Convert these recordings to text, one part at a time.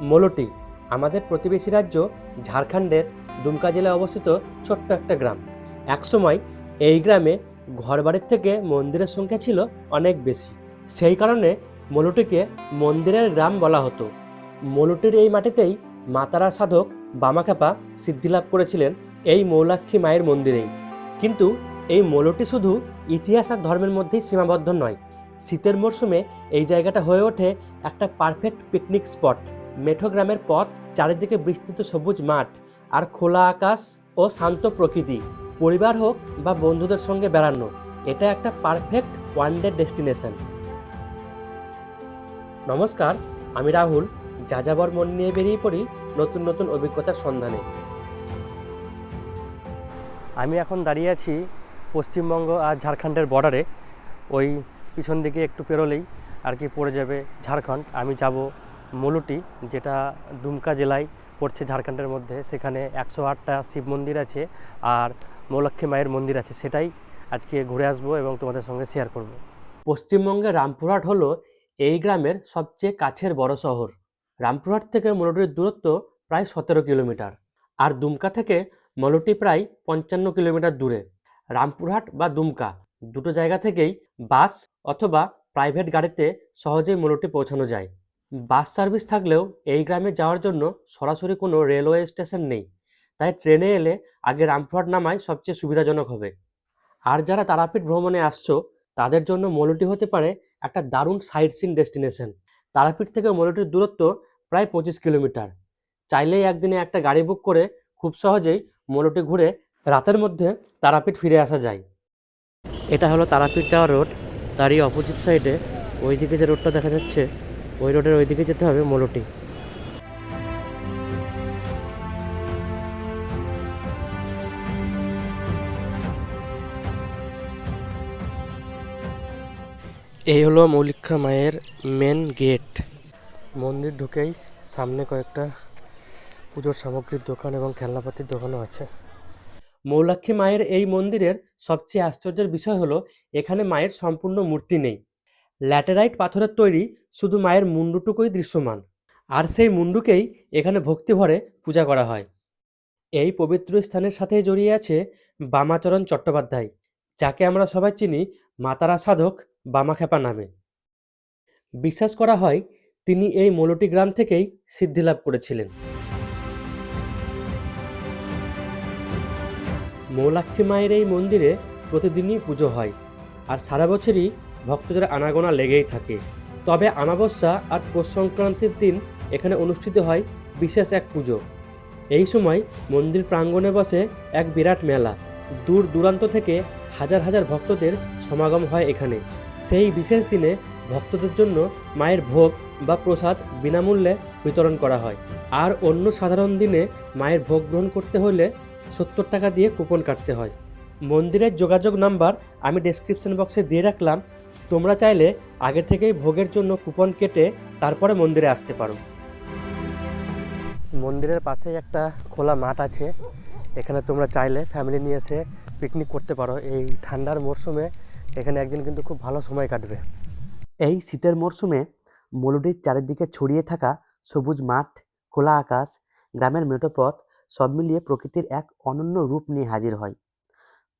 মোলোটি আমাদের প্রতিবেশী রাজ্য ঝাড়খণ্ডের দুমকা জেলায় অবস্থিত ছোট্ট একটা গ্রাম। একসময় এই গ্রামে ঘরবাড়ির থেকে মন্দিরের সংখ্যা ছিল অনেক বেশি। সেই কারণে মোলোটিকে মন্দিরের গ্রাম বলা হতো। মোলোটির এই মাটিতেই মাতারা সাধক বামাখ্যাপা সিদ্ধিলাভ করেছিলেন এই মৌলাক্ষী মায়ের মন্দিরেই। কিন্তু এই মোলোটি শুধু ইতিহাস আর ধর্মের মধ্যেই সীমাবদ্ধ নয়। শীতের মরশুমে এই জায়গাটা হয়ে ওঠে একটা পারফেক্ট পিকনিক স্পট মেঠো গ্রামের পথ, চারিদিকে বিস্তৃত সবুজ মাঠ আর খোলা আকাশ ও শান্ত প্রকৃতি। পরিবার হোক বা বন্ধুদের সঙ্গে বেড়ানো, এটা একটা পারফেক্ট ওয়ান ডে ডেস্টিনেশন নমস্কার, আমি রাহুল, যাযাবর মন নিয়ে বেরিয়ে পড়ি নতুন নতুন অভিজ্ঞতার সন্ধানে। আমি এখন দাঁড়িয়ে আছি পশ্চিমবঙ্গ আর ঝাড়খণ্ডের বর্ডারে ওই পিছন দিকে একটু পেরোলেই আর কি পড়ে যাবে ঝাড়খণ্ড। আমি যাব মলুটি যেটা দুমকা জেলায় পড়ছে ঝাড়খণ্ডের মধ্যে, সেখানে একশো আটটা শিব মন্দির আছে আর মৌলক্ষী মায়ের মন্দির আছে। সেটাই আজকে ঘুরে আসব এবং তোমাদের সঙ্গে শেয়ার করব। পশ্চিমবঙ্গের রামপুরহাট হলো এই গ্রামের সবচেয়ে কাছের বড় শহর। রামপুরহাট থেকে মলুটির দূরত্ব প্রায় সতেরো কিলোমিটার আর দুমকা থেকে মলুটি প্রায় পঞ্চান্ন কিলোমিটার দূরে। রামপুরহাট বা দুমকা দুটো জায়গা থেকেই বাস অথবা প্রাইভেট গাড়িতে সহজেই মলুটি পৌঁছানো যায়। বাস সার্ভিস থাকলেও এই গ্রামে যাওয়ার জন্য সরাসরি কোনো রেলওয়ে স্টেশন নেই। তাই ট্রেনে এলে আগে রামপুরহাট নামায় সবচেয়ে সুবিধাজনক হবে। আর যারা তারাপীঠ ভ্রমণে আসছো, তাদের জন্য মলুটি হতে পারে একটা দারুণ সাইট সিন ডেস্টিনেশন। তারাপীঠ থেকে মলুটির দূরত্ব প্রায় পঁচিশ কিলোমিটার। চাইলেই একদিনে একটা গাড়ি বুক করে খুব সহজেই মলুটি ঘুরে রাতের মধ্যে তারাপীঠ ফিরে আসা যায়। এটা হলো তারাপীঠ যাওয়ার রোড। তারই অপোজিট সাইডে ওই দিকে যে রোডটা দেখা যাচ্ছে ওই রোডের ওইদিকে যেতে হবে, মলুটি। এই হলো মৌলিক্ষা মায়ের মেন গেট মন্দির ঢুকেই সামনে কয়েকটা পুজোর সামগ্রীর দোকান এবং খেলনাপাতির দোকানও আছে। মৌলাক্ষী মায়ের এই মন্দিরের সবচেয়ে আশ্চর্যের বিষয় হলো, এখানে মায়ের সম্পূর্ণ মূর্তি নেই। ল্যাটেরাইট পাথরের তৈরি শুধু মায়ের মুন্ডুটুকুই দৃশ্যমান, আর সেই মুন্ডুকেই এখানে ভক্তিভরে পূজা করা হয়। এই পবিত্র স্থানের সাথেই জড়িয়ে আছে বামাচরণ চট্টোপাধ্যায়, যাকে আমরা সবাই চিনি মাতারা সাধক বামাখ্যাপা নামে। বিশ্বাস করা হয় তিনি এই মলটি গ্রাম থেকেই সিদ্ধিলাভ করেছিলেন। মৌলাক্ষী মায়ের এই মন্দিরে প্রতিদিনই পুজো হয়, আর সারা বছরই ভক্তদের আনাগোনা লেগেই থাকে। তবে আমাবস্যা আর পৌষ সংক্রান্তির দিন এখানে অনুষ্ঠিত হয় বিশেষ এক পুজো। এই সময় মন্দির প্রাঙ্গণে বসে এক বিরাট মেলা। দূর দূরান্ত থেকে হাজার হাজার ভক্তদের সমাগম হয় এখানে। সেই বিশেষ দিনে ভক্তদের জন্য মায়ের ভোগ বা প্রসাদ বিনামূল্যে বিতরণ করা হয়। আর অন্য সাধারণ দিনে মায়ের ভোগ গ্রহণ করতে হলে সত্তর টাকা দিয়ে কুপন কাটতে হয়। মন্দিরের যোগাযোগ নাম্বার আমি ডেসক্রিপশন বক্সে দিয়ে রাখলাম। তোমরা চাইলে আগে থেকেই ভোগের জন্য কুপন কেটে তারপরে মন্দিরে আসতে পারো। মন্দিরের পাশেই একটা খোলা মাঠ আছে। এখানে তোমরা চাইলে ফ্যামিলি নিয়ে এসে পিকনিক করতে পারো। এই ঠান্ডার মরশুমে এখানে একদিন কিন্তু খুব ভালো সময় কাটবে। এই শীতের মরশুমে মলুডির চারিদিকে ছড়িয়ে থাকা সবুজ মাঠ, খোলা আকাশ, গ্রামের মেঠোপথ সব মিলিয়ে প্রকৃতির এক অনন্য রূপ নিয়ে হাজির হয়।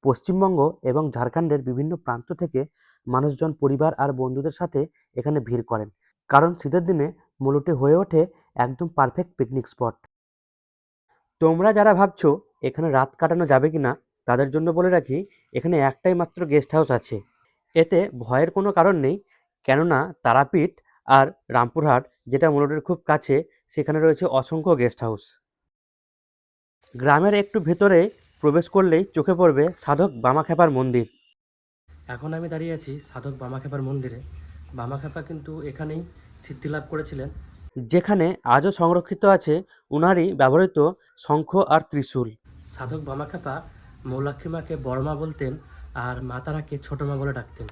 পশ্চিমবঙ্গ এবং ঝাড়খণ্ডের বিভিন্ন প্রান্ত থেকে মানুষজন, পরিবার আর বন্ধুদের সাথে এখানে ভিড় করেন। কারণ শীতের দিনে মলুটি হয়ে ওঠে একদম পারফেক্ট পিকনিক স্পট তোমরা যারা ভাবছ এখানে রাত কাটানো যাবে কি না তাদের জন্য বলে রাখি, এখানে একটাই মাত্র গেস্ট হাউস আছে। এতে ভয়ের কোনো কারণ নেই, কেননা তারাপীঠ আর রামপুরহাট, যেটা মূলটির খুব কাছে, সেখানে রয়েছে অসংখ্য গেস্ট হাউস গ্রামের একটু ভেতরে প্রবেশ করলেই চোখে পড়বে সাধক বামাখ্যাপার মন্দির। এখন আমি দাঁড়িয়ে আছি সাধক বামাখ্যাপার মন্দিরে। বামাখ্যাপা কিন্তু এখানেই সিদ্ধিলাভ করেছিলেন। যেখানে আজও সংরক্ষিত আছে উনারই ব্যবহৃত শঙ্খ আর ত্রিশূল। সাধক বামাখ্যাপা মৌলাক্ষী মাকে বড়মা বলতেন আর মাতারাকে ছোট মা বলে ডাকতেন।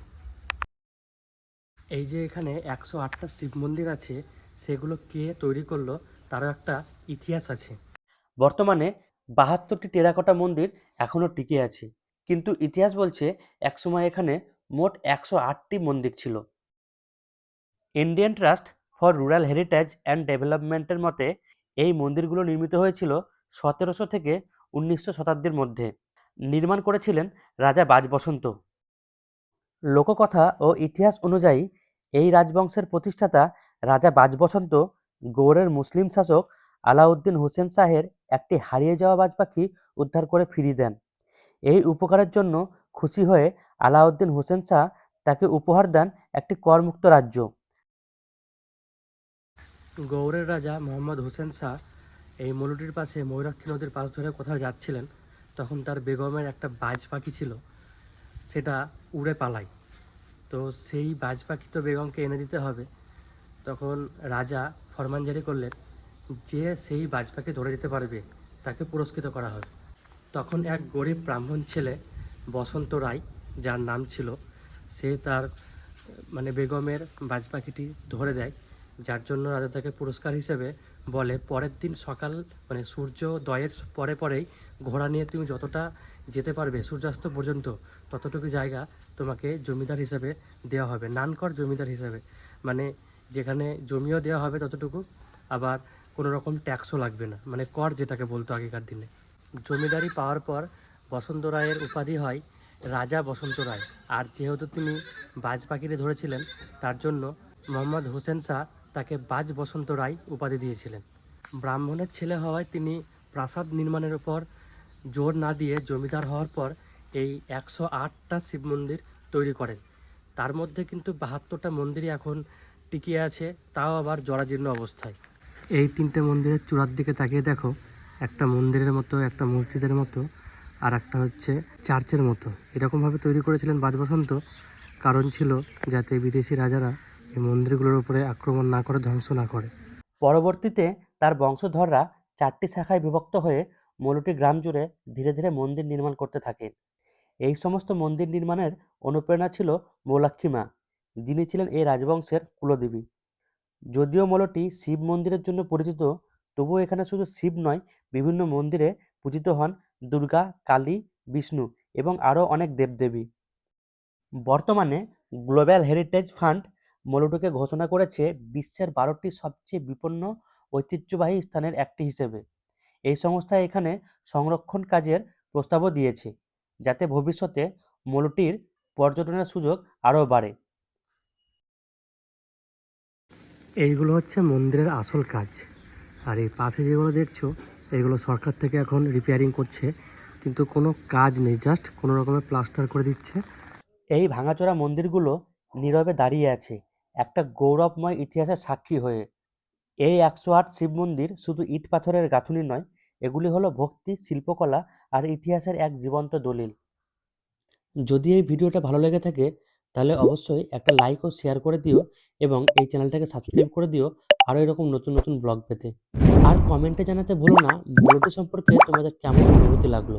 এই যে এখানে একশো আটটা শিব মন্দির আছে সেগুলো কে তৈরি করল তারও একটা ইতিহাস আছে। বর্তমানে বাহাত্তরটি টেরাকোটা মন্দির এখনও টিকে আছে। কিন্তু ইতিহাস বলছে একসময় এখানে মোট একশো আটটি মন্দির ছিল। Indian trust for rural heritage and ডেভেলপমেন্টের মতে, এই মন্দিরগুলো নির্মিত হয়েছিল সতেরোশো থেকে উনিশশো শতাব্দীর মধ্যে। নির্মাণ করেছিলেন রাজা বাজবসন্ত। লোককথা ও ইতিহাস অনুযায়ী, এই রাজবংশের প্রতিষ্ঠাতা রাজা বাজবসন্ত গৌড়ের মুসলিম শাসক আলাউদ্দিন হোসেন শাহের একটি হারিয়ে যাওয়া বাজ পাখি উদ্ধার করে ফিরিয়ে দেন। এই উপকারের জন্য খুশি হয়ে আলাউদ্দিন হোসেন শাহ তাকে উপহার দেন একটি করমুক্ত রাজ্য। গৌড়ের রাজা মোহাম্মদ হোসেন শাহ এই মলুটির পাশে ময়ূরাক্ষী নদীর পাশ ধরে কোথাও যাচ্ছিলেন, তখন তার বেগমের একটা বাজ পাখি ছিল, সেটা উড়ে পালায়। তো সেই বাজ পাখি তো বেগমকে এনে দিতে হবে। তখন রাজা ফরমান জারি করলেন যে সেই বাজ পাখি ধরে দিতে পারবে, তাকে পুরস্কৃত করা হবে। তখন এক গরিব ব্রাহ্মণ ছেলে, বসন্ত রায়, যার নাম ছিল, সে তার মানে বেগমের বাজ পাখিটি ধরে দেয়, যার জন্য রাজা তাকে পুরস্কার হিসেবে বলে, পরের দিন সকাল মানে সূর্যোদয়ের পরে পরেই ঘোড়া নিয়ে তুমি যতটা যেতে পারবে, সূর্যাস্ত পর্যন্ত ততটুকু জায়গা তোমাকে জমিদার হিসেবে দেওয়া হবে, নানকর জমিদার হিসেবে। মানে যেখানে জমিও দেওয়া হবে ততটুকু, আবার কোনো রকম ট্যাক্সও লাগবে না। মানে কর যেটাকে বলতো আগেকার দিনে। জমিদারি পাওয়ার পর বসন্ত রায়ের উপাধি হয় রাজা বসন্ত রায়। আর যেহেতু তিনি বাজ পাখিরে ধরেছিলেন, তার জন্য মোহাম্মদ হোসেন শাহ তাকে বাজ বসন্ত রায় উপাধি দিয়েছিলেন। ব্রাহ্মণের ছেলে হওয়ায় তিনি প্রাসাদ নির্মাণের উপর জোর না দিয়ে জমিদার হওয়ার পর এই একশো আটটা শিব মন্দির তৈরি করেন। তার মধ্যে কিন্তু বাহাত্তরটা মন্দিরই এখন টিকিয়ে আছে, তাও আবার জরাজীর্ণ অবস্থায়। এই তিনটে মন্দিরের চূড়ার দিকে তাকিয়ে দেখো একটা মন্দিরের মতো, একটা মসজিদের মতো, আর একটা হচ্ছে চার্চের মতো। এরকমভাবে তৈরি করেছিলেন বাজবসন্ত। কারণ ছিল যাতে বিদেশি রাজারা এই মন্দিরগুলোর উপরে আক্রমণ না করে, ধ্বংস না করে। পরবর্তীতে তার বংশধররা চারটি শাখায় বিভক্ত হয়ে মলুটি গ্রাম জুড়ে ধীরে ধীরে মন্দির নির্মাণ করতে থাকে এই সমস্ত মন্দির নির্মাণের অনুপ্রেরণা ছিল মৌলাক্ষী মা। যিনি ছিলেন এই রাজবংশের কুলদেবী। যদিও মলটি শিব মন্দিরের জন্য পরিচিত তবুও এখানে শুধু শিব নয়, বিভিন্ন মন্দিরে পূজিত হন দুর্গা, কালী, বিষ্ণু এবং আরও অনেক দেবদেবী। বর্তমানে গ্লোবাল হেরিটেজ ফান্ড মলুটুকে ঘোষণা করেছে বিশ্বের বারোটি সবচেয়ে বিপন্ন ঐতিহ্যবাহী স্থানের একটি হিসেবে। এই সংস্থা এখানে সংরক্ষণ কাজের প্রস্তাবও দিয়েছে, যাতে ভবিষ্যতে মলুটির পর্যটনের সুযোগ আরও বাড়ে। এইগুলো হচ্ছে মন্দিরের আসল কাজ। আর এই পাশে যেগুলো দেখছ, এগুলো সরকার থেকে এখন রিপেয়ারিং করছে, কিন্তু কোনো কাজ নেই জাস্ট কোনো রকমের প্লাস্টার করে দিচ্ছে। এই ভাঙাচোরা মন্দিরগুলো নীরবে দাঁড়িয়ে আছে, একটা গৌরবময় ইতিহাসের সাক্ষী হয়ে। এই একশো আট শিব মন্দির শুধু ইট পাথরের গাঁথুনি নয়, এগুলি হলো ভক্তি, শিল্পকলা আর ইতিহাসের এক জীবন্ত দলিল। যদি এই ভিডিওটা ভালো লেগে থাকে তাহলে অবশ্যই একটা লাইক ও শেয়ার করে দিও এবং এই চ্যানেলটাকে সাবস্ক্রাইব করে দিও আরও এরকম নতুন নতুন ব্লগ পেতে। আর কমেন্টে জানাতে ভুলো না ব্লগটি সম্পর্কে তোমাদের কেমন অনুভূতি লাগল?